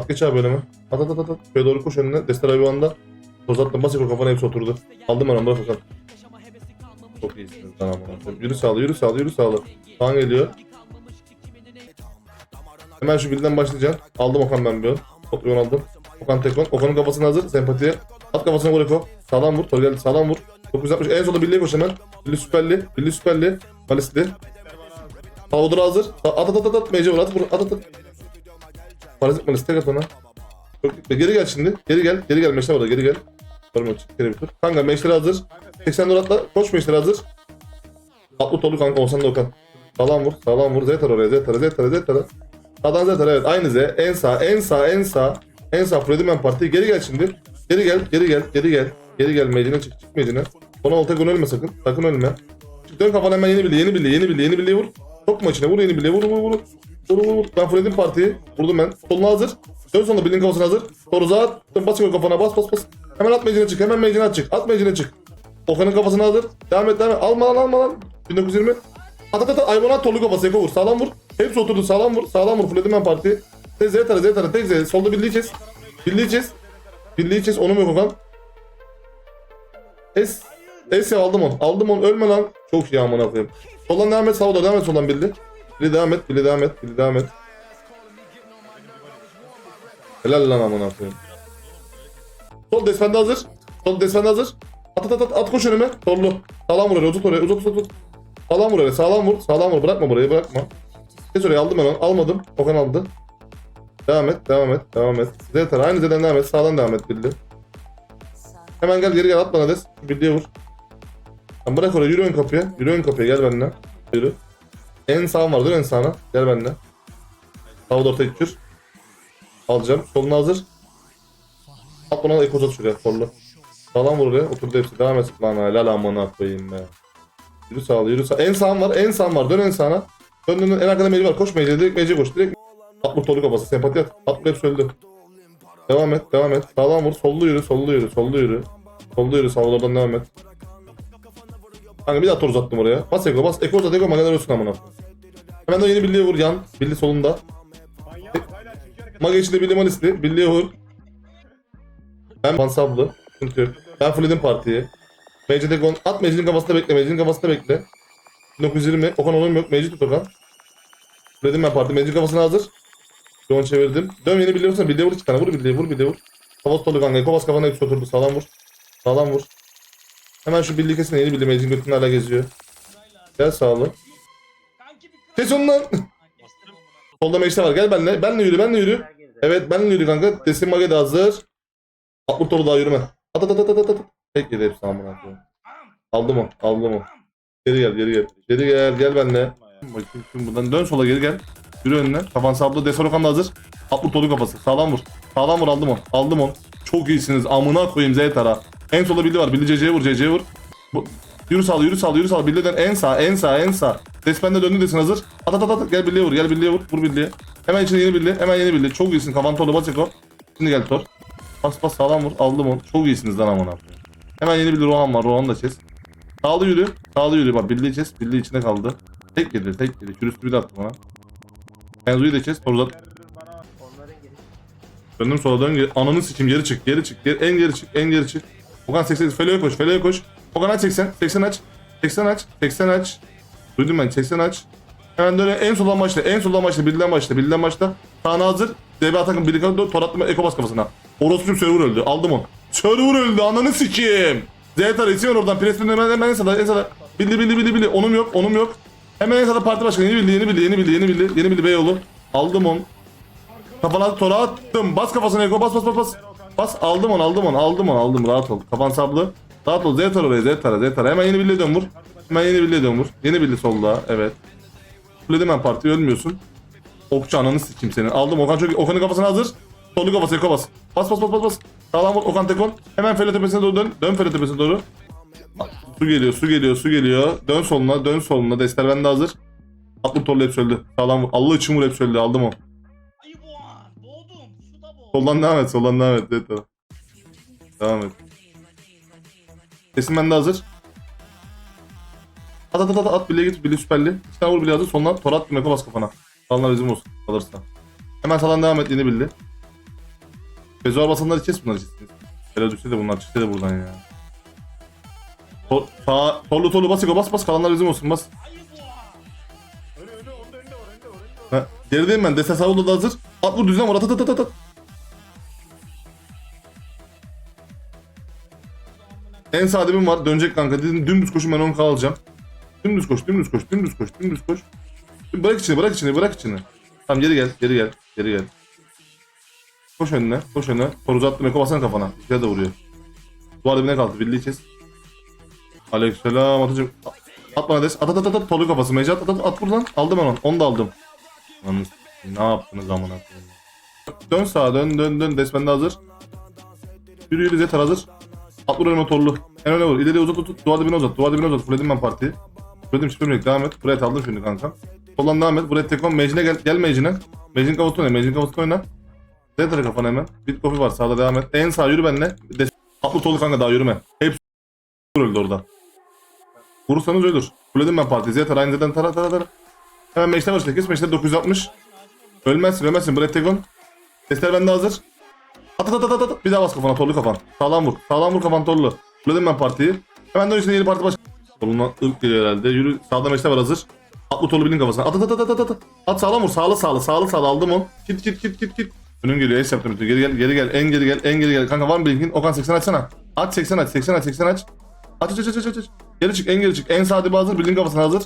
At geç abi önüme. At at at at. Şöyle doğru koş önüne. Destar abi anda. Toz attım. Bas kafana hepsi oturdu. Aldım ben onu bırak Okan. Çok iyisiniz. Tamam. tamam. Yürü sağlı yürü sağlı yürü sağlı. Kaan geliyor. Hemen şu birden başlayacaksın. Aldım Okan ben bir on. Topluyon aldım. Okan tekon. Okan'ın kafasına hazır. Sempatiye. At kafasına vur Eko. Sağlam vur. Tor geldi. Sağlam vur. 960. En solda birliğe koş hemen. Birli süperli. Birli süperli. Malisli. Havdur hazır. At at at at. Mece vur. At. At at at. Parazit Malis tek at ona. Çok gitme. Geri gel şimdi. Geri gel. Geri gel. Meşler orada. Geri gel. Çık. Geri bir tur. Kanka meşleri hazır. 80 lira atla. Koş meşleri hazır. Atlı tolu kanka. Olsan da Okan. Sağlam vur. Sağlam vur. Zetar oraya. Zetar. Zetar. Zetar. Sağdan Zetar evet. Aynı Z. En sağ. En sağ. En sağ. En sağ. Freddyman Parti. Geri gel şimdi. Geri gel. Geri gel. Geri gel. Geri gel. Mecine çık. Çık mecine. Ona Oltegon ölme sakın. Sakın ölme. Çık dön kafana hemen yeni birliği. Yeni birliği. Yeni birliği. Yeni birliği vur. Çok maçına vur yeni birliği. Vur vur vur. Vur. Ben Freddy'nin partiyi. Vurdum ben. Soluna hazır. Dön sonra birliğin kafasına hazır. Toruza at. Dön bas kafana. Bas bas bas. Hemen at mecine çık. Hemen mecine çık. At mecine çık. Okan'ın kafasına hazır. Devam et devam et. Alma lan alma lan. 1920. At at at. Ayvana tolu kafası. Eko vur. Sağlam vur. Hepsi oturdu. Sağlam vur. Sağlam vur. Freddy'nin parti. Z tara Z tara. Tek Z. Solda birliği kes. Birliği kes. Birliği kes. Onu mu yok Okan? Es. Es ya aldım onu. Aldım onu. Ölme lan. Çok iyi amına koyayım. Soldan devam et. Doğru devam et. Soldan bildi. Bili devam et. Bili devam et. Bili devam et. Helal lan amına koyayım. Sol desfende hazır. Sol desfende hazır. At at at at, at koş önüme. Torlu. Sağlam vur oraya. Uzat oraya. Uzat uzat uzat. Sağlam vur oraya. Sağlam vur. Sağlam vur. Bırakma burayı. Bırakma. Kes oraya. Aldım ben. Almadım. Okan aldı. Devam et. Devam et. Devam et. Zetar. Aynı Z'den devam et. Sağdan devam et Bildi. Hemen gel geri gel at bana des. Bildiğe vur. Sen bırak oraya yürü ön kapıya. Yürü ön kapıya gel benimle. Yürü. En sağım var dön en sağına. Gel benimle. Sağa doğru tek kür. Alacağım. Soluna hazır. At bana ek uzat şuraya sollu. Sağlam vur oraya. Oturdu hepsi. Devam et lan helal amına koyayım be. Yürü sağ yürü sağ. En sağım var en sağım var. Dön en sağına. Dön. En arkada meci var. Koş meci. Direkt meci koş. Direkt. At vur tolu kafası. Sempati at. At hepsi öldü. Devam et, devam et. Sağdan vur, sollu yürü, sollu yürü, sollu yürü. Sollu yürü, sağlardan devam et. Kanka bir daha tor uzattım oraya. Bas Eko, bas. Eko uzat, Eko magalar ölsün amına. Hemen de yeni birliğe vur yan. Birliği solunda. Maga içinde birliği malisli. Birliğe vur. Ben pansablı. Sıkıntı yok. Ben fullledim partiyi. Mecid Egon. At Mecid'in kafasında bekle. Mecid'in kafasında bekle. 1920. Okan oğlum yok. Mecid tut Okan. Fullledim ben parti. Mecid'in kafasına hazır. Yon çevirdim. Dön yeni birliğe vursana. Birliğe vur iki tane. Vur birliğe vur birliğe vur. Kafası dolu kanka. Kovas kafana hepsi oturdu. Sağlam vur. Sağlam vur. Hemen şu birliği kesin. Yeni birliği Mecid götünün hala geziyor. Gel sağlı. Kes onu. Solda meşte var. Gel benimle. Benle yürü. Benle yürü. Evet benle yürü kanka. Desin mage de hazır. Atlı tolu daha yürüme. At at at at at at. Tek yedi hepsi amına koyayım. Aldım o. Aldım o. Geri gel geri gel. Geri gel gel benimle. Bakayım şimdi buradan dön sola geri gel. Yürü önüne. Kafan sablı. Desonokan da hazır. Atlı tolu kafası. Sağlam vur. Sağlam vur aldım onu. Aldım onu. Çok iyisiniz. Amına koyayım Zeytara. En solda Billy var. Billy CC'ye vur. CC'ye vur. Bu, yürü sağ yürü sağ yürü sağ. Billy'den en sağ en sağ en sağ. Despen'de döndü desin hazır. At at at at. Gel Billy'ye vur. Gel Billy'ye vur. Vur Billy'ye. Hemen içine yeni Billy. Hemen yeni Billy. Çok iyisin. Kafan torlu bas Eko. Şimdi gel Tor. Bas bas sağlam vur. Aldım onu. Çok iyisiniz lan amına. Hemen yeni Billy Rohan var. Rohan'ı da kes. Sağlı yürü. Sağlı yürü. Bak Billy'yi kes. Billy içinde kaldı. Tek yedi. Tek yedi. Kürüstü de attı bana. Kenzu'yu da kes. Tor uzat. Döndüm sola dön. Ananı sikim geri çık. Geri çık. Geri, en geri çık. En geri çık. Okan 80. Felo'ya koş. Felo'ya koş. Okan aç 80. 80 aç. 80 aç. 80 aç. Duydum ben. 80 aç. Hemen dön. En soldan başla. En soldan başla. Bilden başla. Bilden başla. Sağına hazır. DB atakın birlik alıp tor attım. Eko bas kafasına. Orospu'cum server öldü. Aldım onu. Server öldü. Ananı sikeyim. Zeytar isim oradan. Presmin hemen hemen en sağda. En sağda. Bildi bildi bildi bildi. Onum yok. Onum yok. Hemen en sağda parti başkanı. Yeni bildi. Yeni bildi. Yeni bildi. Yeni bildi. Yeni bildi Beyoğlu. Aldım onu. Kafana tora attım. Bas kafasına Eko. Bas bas bas bas. Bas aldım onu aldım onu aldım onu aldım. Rahat ol. Kafan sablı. Rahat ol. Zeytar oraya. Zeytar. Zeytar. Hemen yeni bildi dön vur. Hemen yeni bildi dön vur. Yeni bildi solda. Evet. Fulledim ben partiyi ölmüyorsun. Okçu ananı sikim senin. Aldım Okan çok. Okan'ın kafasına hazır. Solu kafası Eko bas. Bas bas bas bas bas. Sağlam vur Okan Tekon. Hemen Fele tepesine doğru dön. Dön Fele tepesine doğru. Su geliyor su geliyor su geliyor. Dön soluna dön soluna. Destler bende hazır. Atlı torlu hep söyledi. Sağlam vur. Allah için vur hep söyledi. Aldım o. Soldan devam et. Soldan devam et. Evet, tamam. Devam et. Kesin bende hazır. At at at at at bile git bile süperli. İki tane vur bile hazır. Sonuna tor at Meko bas kafana. Sağlar bizim olsun kalırsa. Hemen sağdan devam et yeni bildi. Bezuar basanları kes bunları kes. Böyle düşse de bunlar çıksa de buradan ya. Sol, sağ, torlu torlu bas bas bas kalanlar bizim olsun bas. Ha, gerideyim ben. Deste sağ da hazır. At vur düzden vur. At at at at at. En sağ dibim var. Dönecek kanka. Dedim dümdüz koşun ben 10k alacağım. Dümdüz koş, dümdüz koş, dümdüz koş, dümdüz koş. Bırak içini, bırak içini, bırak içini. Tamam geri gel, geri gel, geri gel. Koş önüne, koş önüne. Tor uzattım, eko basana kafana. İçeri de vuruyor. Duvar dibine kaldı, birliği kes. Aleykümselam Atıcım. At bana des. At at at at. Tolu kafası. Mece at at at. Buradan. Aldım ben onu. Onu da aldım. Ne yaptınız amına koyayım. Dön sağa dön dön dön. Des bende hazır. Yürü yürü Zetar hazır. At vur önüme torlu. En öne vur. İleri uzat tut. Duvar dibine uzat. Duvar dibine uzat. Fulledim ben partiyi. Fulledim çiftlemeyek. Devam et. Buraya aldım şimdi kanka. Soldan devam et. Buraya tekon. Mecine gel. Gel Mecine. Mecin kafası oyna. Mecin kafası oyna. Zetar'a kafana hemen. Bit kofi var. Sağda devam et. En sağ yürü benimle. Des. Atlı tolu kanka daha yürüme. Hepsi öldü orada. Vurursanız ölür. Fulledim ben partiyi. Zetar aynı zaten tara tara tara. Hemen meşte var 8. Meşte 960. Ölmezsin ölmezsin. Brett Tegon. Testler bende hazır. At at at at at. Bir daha bas kafana torlu kafan. Sağlam vur. Sağlam vur kafan torlu. Fulledim ben partiyi. Hemen dön içine yeni parti baş. Solundan ırk geliyor herhalde. Yürü. Sağda meşte var hazır. Atlı torlu binin kafasına. At at at at at at. At sağlam vur. Sağlı sağlı. Sağlı sağlı. Aldım onu. Kit kit kit kit kit. Önüm geliyor. Es yaptım. Geri gel. Geri gel. En geri gel. En geri gel. Kanka var mı bilgin? Okan 80 açsana. Aç 80 aç. 80 aç. 80 aç. Aç aç aç aç aç. aç. Geri çık. En geri çık. En sağ dibi hazır. Bildiğin kafasına hazır.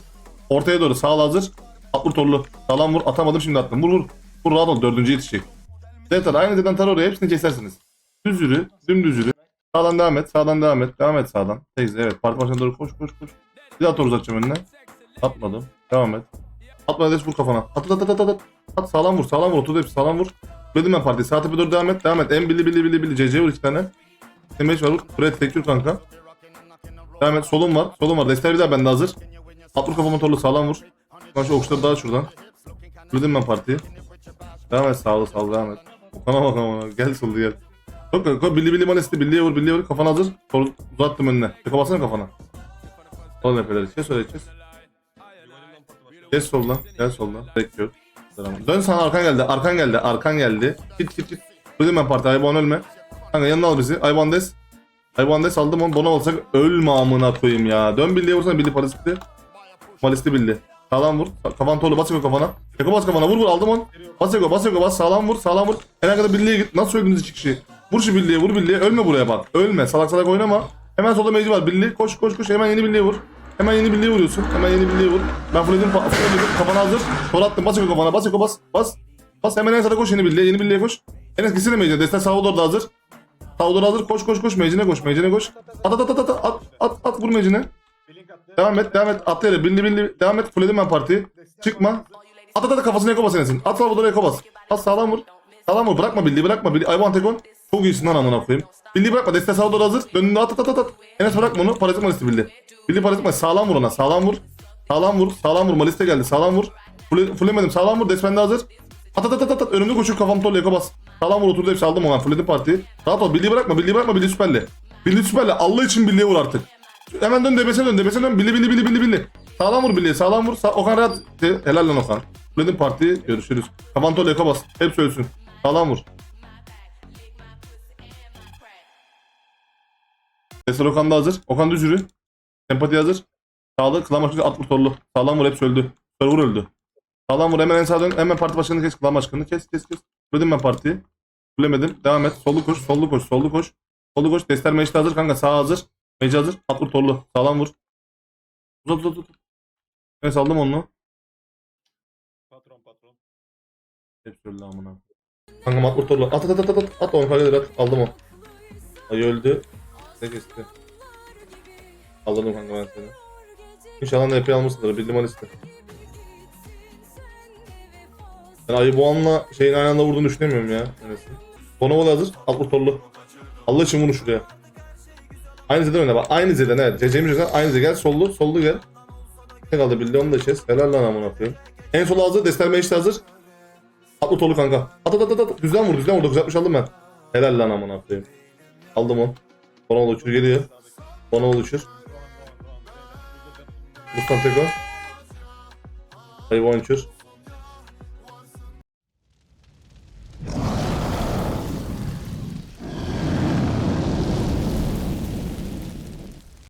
Ortaya doğru. Sağ hazır. At vur torlu. Sağlam vur. Atamadım şimdi attım. Vur vur. Vur rahat ol. Dördüncü yetişecek. Zetar aynı zeden tar oraya. Hepsini kesersiniz. Düz yürü. Dümdüz yürü. Sağdan devam et. Sağdan devam et. Devam et sağdan. Teyze evet. Parti başına doğru koş koş koş. Bir daha tor uzatacağım önüne. Atmadım. Devam et. Atma des vur kafana. At at at at at. At, sağlam vur. Sağlam vur. Otur hepsi sağlam vur. Dedim ben partiyi. Sağ tepe doğru devam et. Devam et. En billi billi billi billi. CC vur iki tane. Demeç var vur. Buraya tekür kanka. Devam et. Solum var. Solum var. Desteği bir daha bende hazır. At vur kafama torlu sağlam vur. Ben şu daha şuradan. Dedim ben partiyi. Devam et sağlı sağlı devam et. Okana bak ama. Gel soldu gel. Yok yok. Billi billi malesti. Billiye vur. Billiye vur. Kafana hazır. Tor uzattım önüne. Bir kapatsana kafana. Sol nefeleri. Kes söyleyeceğiz. Kes soldan. Gel soldan. Bekliyor. Dön sana arkan geldi. Arkan geldi. Arkan geldi. Git git git. Dedim ben parti. Ayban ölme. Kanka yanına al bizi. Ayban des. Ayban des aldım onu. Bona olsak ölme amına koyayım ya. Dön birliğe vursana. Birliği parasitli. Malisti bildi. Sağlam vur. Kafan torlu bas Eko kafana. Eko bas kafana. Vur vur aldım onu. Bas Eko bas Eko bas. Sağlam vur. Sağlam vur. En kadar birliğe git. Nasıl öldünüz iki kişi? Vur şu birliğe vur birliğe. Ölme buraya bak. Ölme. Salak salak oynama. Hemen solda mevzi var. Birliği koş koş koş. Hemen yeni birliğe vur. Hemen yeni birliğe vuruyorsun. Hemen yeni birliğe vur. Ben fulledim. Fulledim. Kafana hazır. Tor attım. Bas Eko kafana. Bas Eko bas. Bas. Bas hemen en sağda koş yeni birliğe. Yeni birliğe koş. En gitsene mecine. Destek sağa doğru hazır. Sağa doğru hazır. Koş koş koş. Mecine koş. Mecine koş. At at at at at. At at, at vur mecine. Devam et, devam et. Atla yere. Billi billi. Devam et. Fulledim ben partiyi. Çıkma. At at at kafasına eko bas Enes'in. At sağa doğru eko bas. At sağlam vur. Sağlam vur. Bırakma bildiği bırakma bildiği. Ayvan tekon. Çok iyisin lan amına koyayım. Bildiği bırakma. Deste sağa doğru hazır. Dönünde at at at at. Enes bırakma onu. Parazik malisti bildi. Bildi parazik malisti. Sağlam vur ona. Sağlam vur. Sağlam vur. Sağlam vur. Maliste geldi. Sağlam vur. Fulle, fullemedim. Sağlam vur. Desmende hazır. At at at at at. Önümde koşuyor kafam torlu eko bas. Sağlam vur oturdu hepsi aldım ona. Fulledim partiyi. Rahat ol. Bildiği bırakma. Bildiği bırakma. Bildiği süperli. Bildiği süperli. Allah için bildiği vur artık. Hemen dön debesine dön debesine dön. Billi billi billi billi billi. Sağlam vur billi sağlam vur. Sağ, Okan rahat. De, helal lan Okan. Fulledim partiyi. Görüşürüz. Kafantol yaka bas. Hep ölsün. Sağlam vur. Destek Okan da hazır. Okan düz yürü. Empati hazır. Sağlı. Klan başkanı at vur torlu. Sağlam vur hep öldü. Server öldü. Sağlam vur hemen en sağa dön. Hemen parti başkanını kes. Klan başkanını kes kes kes. Fulledim ben partiyi. Fullemedim. Devam et. Sollu koş. Sollu koş. Sollu koş. Sollu koş. Destler meşte hazır kanka. Sağ hazır. Mece hazır. At vur torlu. Sağlam vur. Uzat uzat uzat. Ben saldım onu. Patron patron. Hepsi öldü amına. Kanka at vur torlu. At at at at at. At onu kaledir at. Aldım o. Ayı öldü. Ne kesti. Aldım kanka ben seni. İnşallah da epey almışsındır. Bildim liste. Ben ayı boğanla şeyin aynı anda vurduğunu düşünemiyorum ya. Neresi? Bonovalı hazır. At vur torlu. Allah için vurun şuraya. Aynı zeden oyna bak. Aynı zeden evet. Cecemi yüzden aynı zeden. Gel sollu. Sollu gel. Ne kaldı bildi onu da kes. Helal lan amına koyayım. En solu hazır. Destelme işte hazır. Atlı tolu kanka. At at at at. Düzden vur düzden vur. 960 aldım ben. Helal lan amına koyayım. Aldım onu. Bonovalı uçur geliyor. Bonovalı uçur. Mustafa Teko. Hayvan uçur.